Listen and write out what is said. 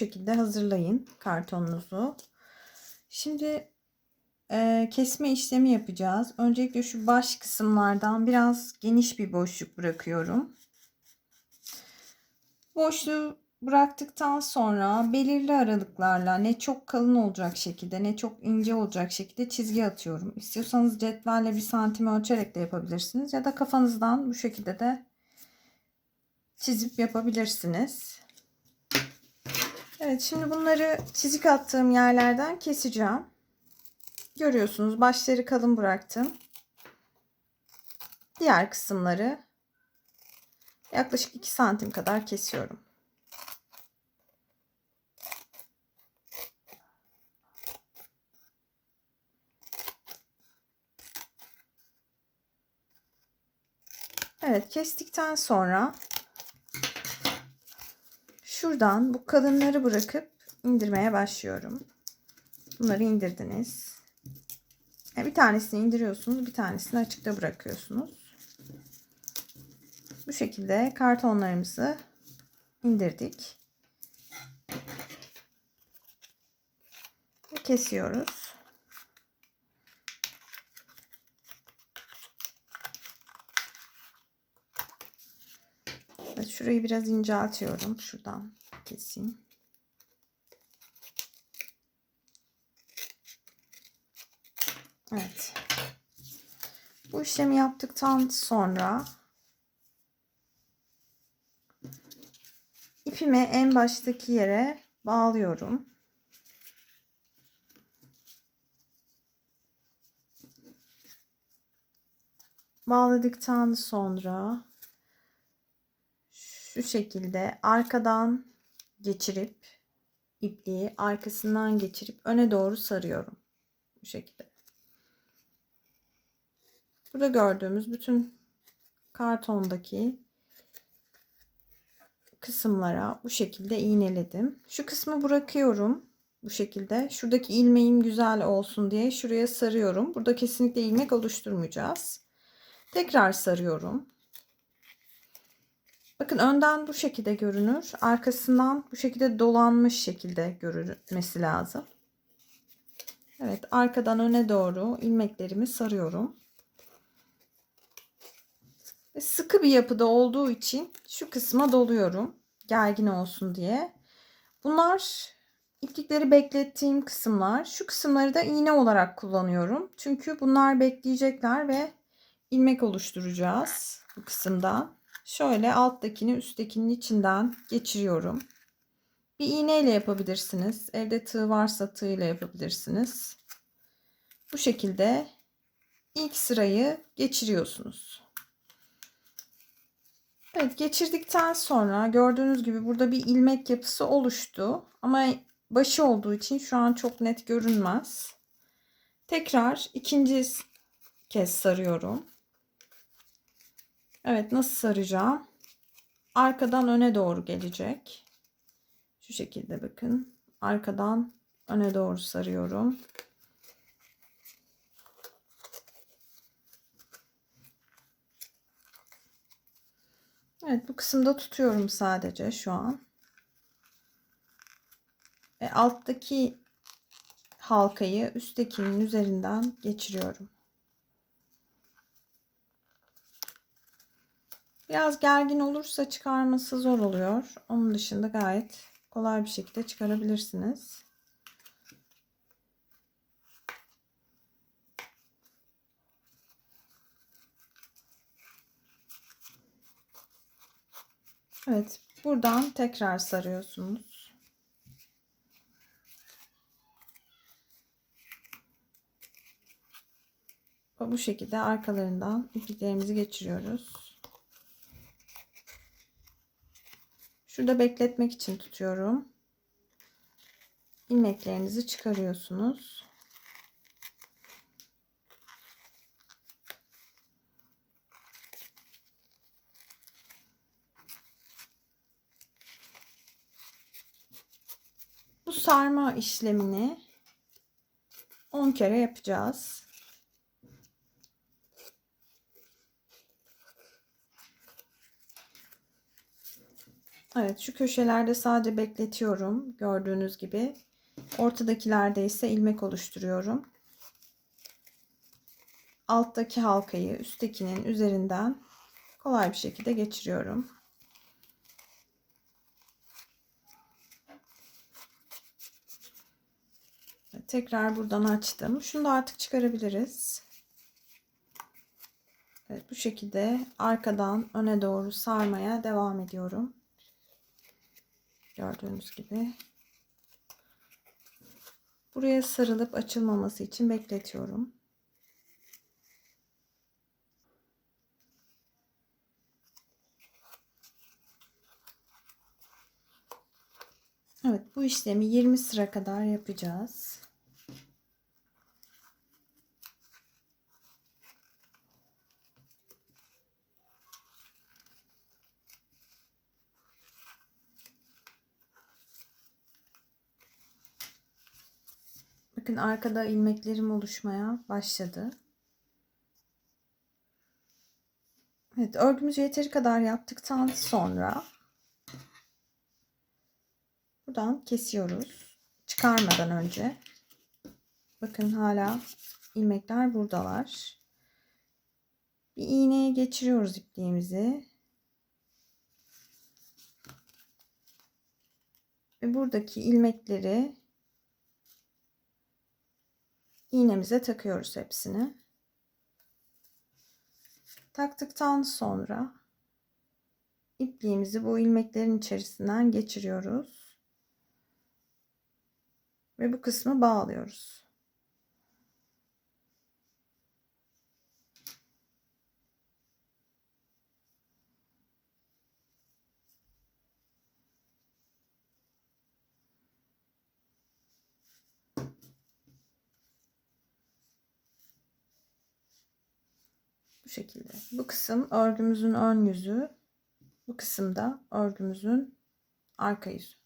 şekilde hazırlayın kartonunuzu. Şimdi e, kesme işlemi yapacağız. Öncelikle şu baş kısımlardan biraz geniş bir boşluk bırakıyorum. Boşluğu bıraktıktan sonra belirli aralıklarla ne çok kalın olacak şekilde ne çok ince olacak şekilde çizgi atıyorum. İstiyorsanız cetvelle bir santim ölçerek de yapabilirsiniz ya da kafanızdan bu şekilde de çizip yapabilirsiniz. Evet şimdi bunları çizik attığım yerlerden keseceğim. Görüyorsunuz başları kalın bıraktım. Diğer kısımları yaklaşık 2 santim kadar kesiyorum. Evet kestikten sonra şuradan bu kalınları bırakıp indirmeye başlıyorum. Bunları indirdiniz. Bir tanesini indiriyorsunuz, bir tanesini açıkta bırakıyorsunuz. Bu şekilde kartonlarımızı indirdik. Kesiyoruz. Şurayı biraz inceltiyorum. Şuradan keseyim. Evet. Bu işlemi yaptıktan sonra ipimi en baştaki yere bağlıyorum. Bağladıktan sonra şu şekilde arkadan geçirip ipliği arkasından geçirip öne doğru sarıyorum. Bu şekilde. Burada gördüğümüz bütün kartondaki kısımlara bu şekilde iğneledim. Şu kısmı bırakıyorum bu şekilde. Şuradaki ilmeğim güzel olsun diye şuraya sarıyorum. Burada kesinlikle ilmek oluşturmayacağız. Tekrar sarıyorum. Bakın önden bu şekilde görünür. Arkasından bu şekilde dolanmış şekilde görünmesi lazım. Evet arkadan öne doğru ilmeklerimi sarıyorum. Ve sıkı bir yapıda olduğu için şu kısma doluyorum. Gergin olsun diye. Bunlar iplikleri beklettiğim kısımlar. Şu kısımları da iğne olarak kullanıyorum. Çünkü bunlar bekleyecekler ve ilmek oluşturacağız bu kısımdan. Şöyle alttakini üsttekinin içinden geçiriyorum. Bir iğne ile yapabilirsiniz. Evde tığ varsa tığ ile yapabilirsiniz. Bu şekilde ilk sırayı geçiriyorsunuz. Evet geçirdikten sonra gördüğünüz gibi burada bir ilmek yapısı oluştu. Ama başı olduğu için şu an çok net görünmez. Tekrar ikinci kez sarıyorum. Evet nasıl saracağım? Arkadan öne doğru gelecek. Şu şekilde bakın. Arkadan öne doğru sarıyorum. Evet bu kısımda tutuyorum sadece şu an. Ve alttaki halkayı üsttekinin üzerinden geçiriyorum. Biraz gergin olursa çıkarması zor oluyor. Onun dışında gayet kolay bir şekilde çıkarabilirsiniz. Evet, buradan tekrar sarıyorsunuz. Bu şekilde arkalarından ipliklerimizi geçiriyoruz. Şurada bekletmek için tutuyorum. İlmeklerinizi çıkarıyorsunuz. Bu sarma işlemini 10 kere yapacağız. Evet şu köşelerde sadece bekletiyorum gördüğünüz gibi. Ortadakilerde ise ilmek oluşturuyorum. Alttaki halkayı üsttekinin üzerinden kolay bir şekilde geçiriyorum. Tekrar buradan açtım. Şunu da artık çıkarabiliriz. Evet, bu şekilde arkadan öne doğru sarmaya devam ediyorum. Gördüğünüz gibi. Buraya sarılıp açılmaması için bekletiyorum. Evet bu işlemi 20 sıra kadar yapacağız. Bakın arkada ilmeklerim oluşmaya başladı. Evet örgümüzü yeteri kadar yaptıktan sonra buradan kesiyoruz. Çıkarmadan önce. Bakın hala ilmekler buradalar. Bir iğneye geçiriyoruz ipliğimizi. Ve buradaki ilmekleri iğnemize takıyoruz hepsini. Taktıktan sonra ipliğimizi bu ilmeklerin içerisinden geçiriyoruz. Ve bu kısmı bağlıyoruz. Şekilde. Bu kısım örgümüzün ön yüzü. Bu kısımda örgümüzün arka yüzü.